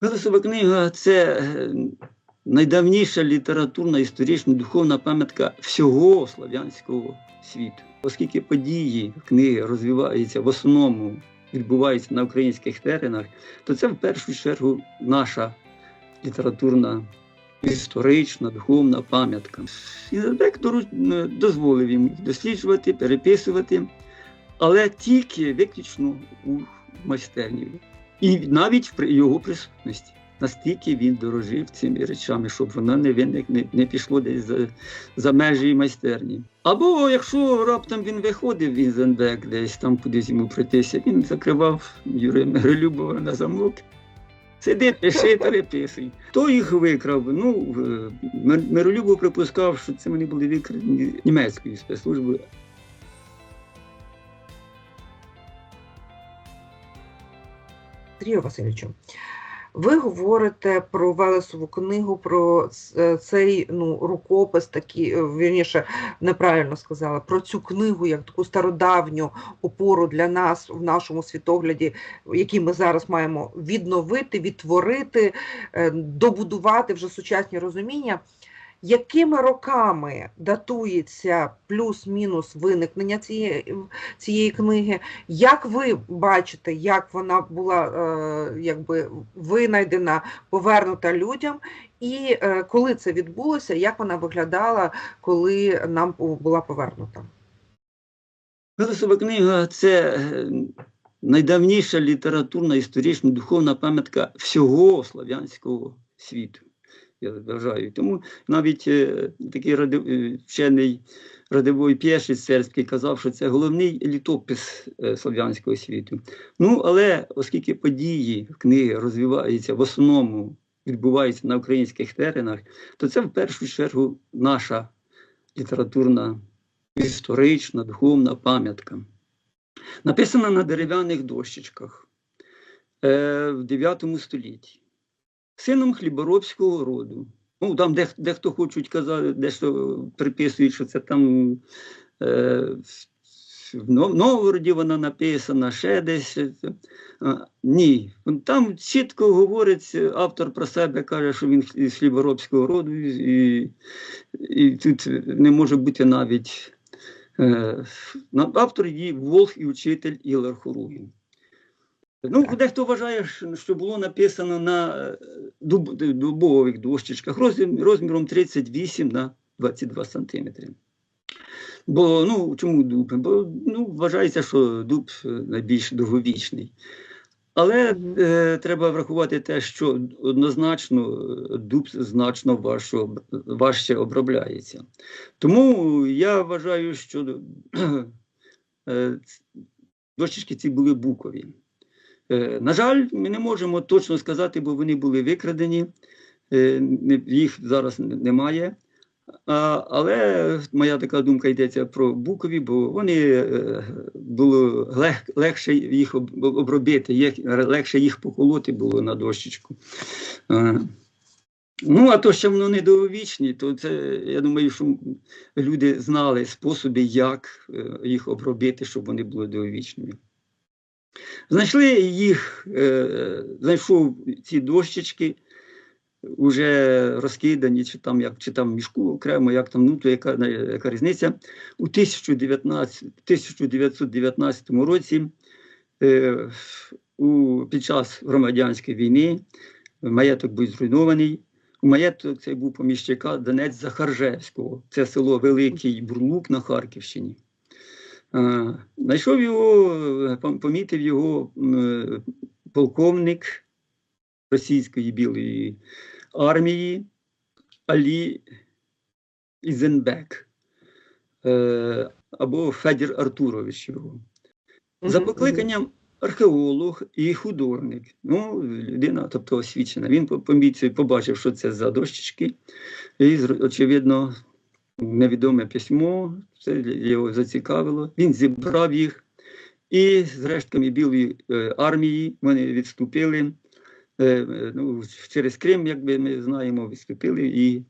Фелесова книга це е, найдавніша літературна, історична, духовна пам'ятка всього слав'янського світу. Оскільки події книги розвиваються в основному, відбуваються на українських теренах, то це в першу чергу наша літературна, історична, духовна пам'ятка. Ізенбек дору- дозволив їм досліджувати, переписувати, але тільки виключно у майстерні. І навіть при його присутності. Настільки він дорожив цими речами, щоб воно не виник, не, не пішло десь за, за межі майстерні. Або якщо раптом він виходив в Ізенбек, десь там кудись йому прийтися, він закривав Юрія Миролюбова на замок. Сиди, пиши, переписуй. Хто їх викрав? Ну, е, Миролюбов припускав, що це вони були викрадені німецькою спецслужбою. Сергію Васильовичу, ви говорите про Велесову книгу, про е, цей ну, рукопис, такий, е, вірніше, неправильно сказала, про цю книгу як таку стародавню опору для нас в нашому світогляді, який ми зараз маємо відновити, відтворити, е, добудувати вже сучасні розуміння. Якими роками датується плюс-мінус виникнення цієї, цієї книги? Як ви бачите, як вона була е, якби винайдена, повернута людям, і е, коли це відбулося, як вона виглядала, коли нам була повернута? Фелесова книга це е, найдавніша літературна, історична, духовна пам'ятка всього слав'янського світу. Я вважаю. Тому навіть е, такий ради, е, вчений Радивой Пєшець сербський казав, що це головний літопис е, слав'янського світу. Ну, але оскільки події книги розвиваються в основному, відбуваються на українських теренах, то це в першу чергу наша літературна історична, духовна пам'ятка. Написана на дерев'яних дощечках е, в 9 столітті. Сином хліборобського роду. Ну, там де, дехто хочуть казати, дещо приписують, що це там е, в Новгороді вона написана, ще десь. Ні. Там чітко говорить автор про себе, каже, що він з хліборобського роду, і, і тут не може бути навіть Е, Автор її Волх і учитель Ілар Хоругін. Ну, дехто вважає, що- було написано на дубових дощечках розмір- розміром 38 на 22 сантиметри. Бо ну чому дуб? Бо ну, вважається, що дуб е, найбільш довговічний. Але е, треба врахувати те, що однозначно е, дуб значно важче, важче обробляється. Тому я вважаю, що е, дощечки ці були букові. Е, На жаль, ми не можемо точно сказати, бо вони були викрадені, е, їх зараз немає. Але моя така думка йдеться про букові, бо вони е, було лег, легше їх обробити, легше їх поколоти було на дощечку. Ну, а то, що воно недовговічні, то це, я думаю, що люди знали способи, як їх обробити, щоб вони були довговічними. Знайшли їх, е, знайшов ці дощечки, вже розкидані, чи там, як, чи там мішку окремо, як там, ну, то яка, яка різниця. У 1919, 1919 році е, у, під час громадянської війни маєток був зруйнований. У маєток цей був поміщика Донець Захаржевського. Це село Великий Бурлук на Харківщині. Знайшов його, е, помітив його е, полковник російської білої армії Алі Ізенбек е, або Федір Артурович його. За покликанням археолог і художник. Ну, людина, тобто освічена. Він помітив, побачив, що це за дощечки, і, очевидно, невідоме письмо, це його зацікавило. Він зібрав їх, і з рештками Білої е, армії вони відступили. е, ну, через Крим, як би ми знаємо, відступили, і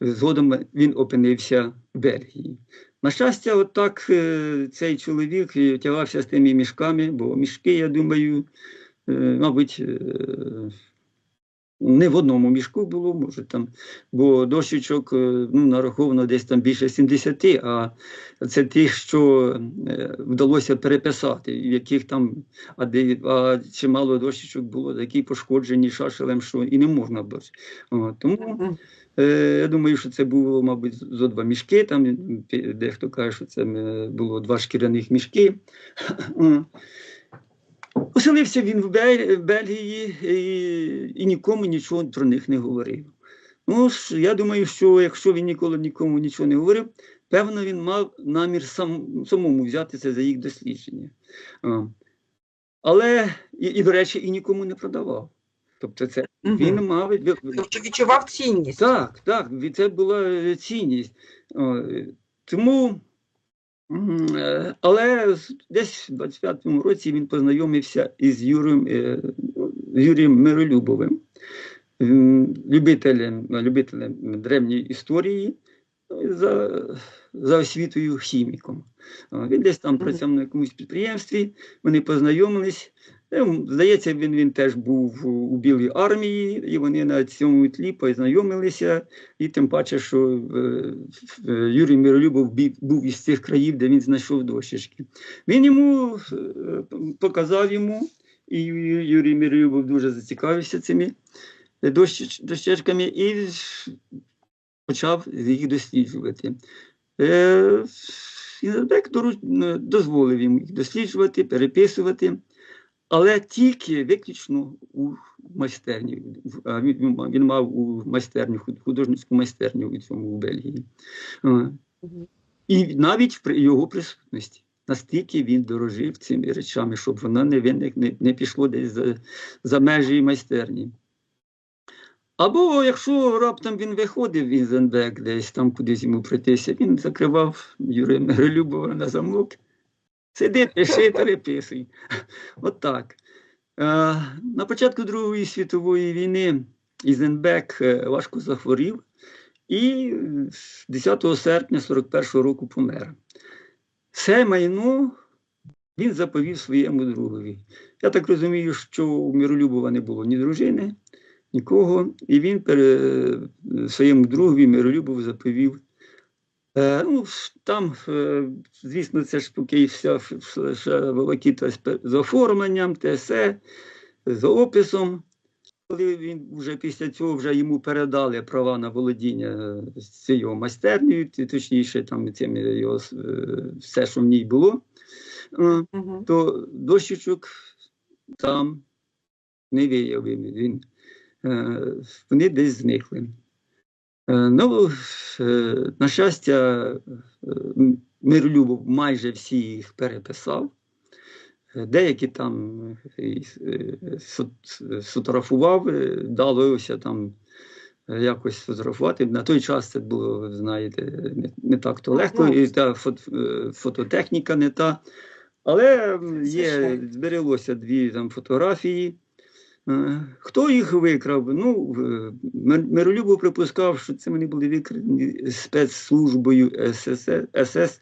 згодом він опинився в Бельгії. На щастя, от так е, цей чоловік тягався з тими мішками, бо мішки, я думаю, мабуть, не в одному мішку було, може там, бо дощечок е, ну, нараховано десь там більше 70, а це тих, що е, вдалося переписати, в яких там, а, а чимало дощечок було такі пошкоджені шашелем, що і не можна було. О, тому Е, Я думаю, що це було, мабуть, зо два мішки. Там дехто каже, що це було два шкіряних мішки. Оселився він в Бел- Бельгії і, і нікому нічого про них не говорив. Ну, я думаю, що якщо він ніколи нікому нічого не говорив, певно, він мав намір сам, самому взятися за їх дослідження. Але, і, і, до речі, і нікому не продавав. Тобто, це Мгм. він мав Тобто відчував цінність. так, так, це була цінність. Тому, але десь в 25-му році він познайомився із Юрієм, е, Юрієм Миролюбовим, любителем, любителем древньої історії, ну, за, за освітою хіміком. Він десь там працював на якомусь підприємстві, вони познайомились. Е, Здається, він, він теж був у- Білій армії, і вони на цьому тлі познайомилися. І тим паче, що е, е, Юрій Миролюбов був із тих країв, де він знайшов дощечки. Він йому показав йому, і Юрій Миролюбов дуже зацікавився цими дощеч- дощечками і почав їх досліджувати. Ізербек дозволив йому їх досліджувати, переписувати, але тільки виключно у майстерні. Він, він мав- у майстерню, художницьку майстерню у цьому у Бельгії. І навіть при його присутності. Настільки він дорожив цими речами, щоб воно не виник, не, не пішло десь за, за межі майстерні. Або якщо раптом він виходив в Ізенбек, десь там кудись йому прийтися, він закривав Юрія Миролюбова на замок. Сиди, пиши, переписуй. От так. Е, На початку Другої світової війни Ізенбек е, важко захворів і 10 серпня 41-го року помер. Все майно він заповів своєму другові. Я так розумію, що у Миролюбова не було ні дружини, нікого, і він пере, своєму другові Миролюбов заповів. Е, ну, там, е, звісно, це ж поки вся ще волокіта з оформленням, те все, з описом. Коли він вже після цього вже йому передали права на володіння е, цією майстернею, точніше, там цим його все, що в ній було, то дощечок там не виявив він. Вони десь зникли. Е, Ну, е, на щастя, е, Миролюбов майже всі їх переписав. Деякі там сфотографував, далося там якось фотографувати. На той час це було, знаєте, не, так то легко, Ну, і та фототехніка не та. Але є, збереглося дві там фотографії. Е, Хто їх викрав? Ну, в- Миролюбов припускав, що це вони були викрадені спецслужбою СС, СС,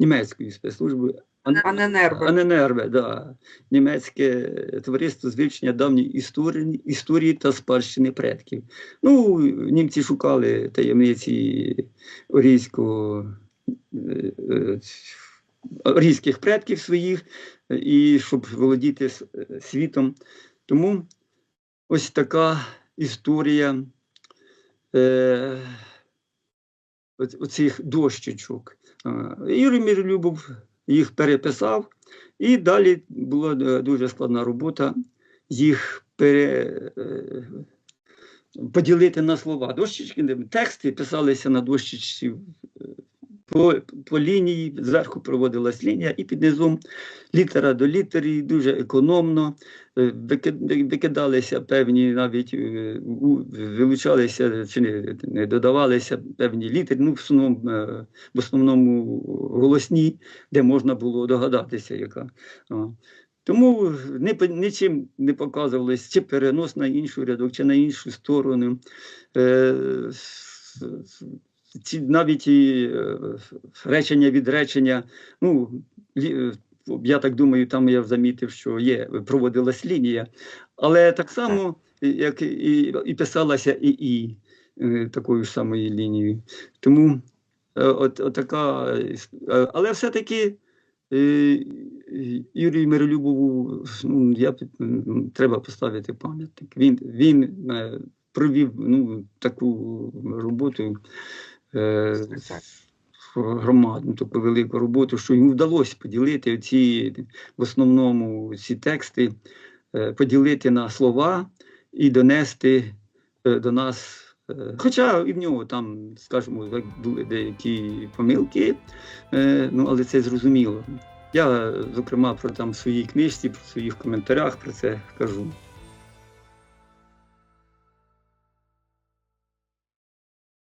німецькою спецслужбою, А не. АННРВ, да. німецьке товариство з вивчення давньої історії, історії та спадщини предків. Ну, німці шукали таємниці орійського. е, е, Орійських предків своїх, е, і щоб володіти е, світом. Тому ось така історія е, оцих дощечок. Юрій Мірлюбов їх переписав, і далі була е, дуже складна робота їх пере, е, поділити на слова. Дощечки, тексти писалися на дощечці е, по, по лінії, зверху проводилась лінія, і під низом літера до літери, дуже економно. Е, Викидалися певні навіть е, вилучалися чи не, не додавалися певні літери, ну в основному, е, в основному голосні, де можна було догадатися, яка. Тому не, нічим не показувалось, чи перенос на іншу рядок, чи на іншу сторону. Ці навіть і е, речення від речення, ну, е, я так думаю, там я замітив, що є, проводилась лінія. Але так само як і, і писалася і, і е, такою ж самою лінією. Тому от, от така, але все-таки Юрію Миролюбову ну, я, треба поставити пам'ятник. Він, він провів ну, таку роботу. Е, громадну таку велику роботу, що йому вдалося поділити ці в основному ці тексти, е, поділити на слова і донести е, до нас. Хоча і в нього там, скажімо, були деякі помилки, ну але це зрозуміло. Я, зокрема, про там в своїй книжці, про своїх коментарях про це кажу.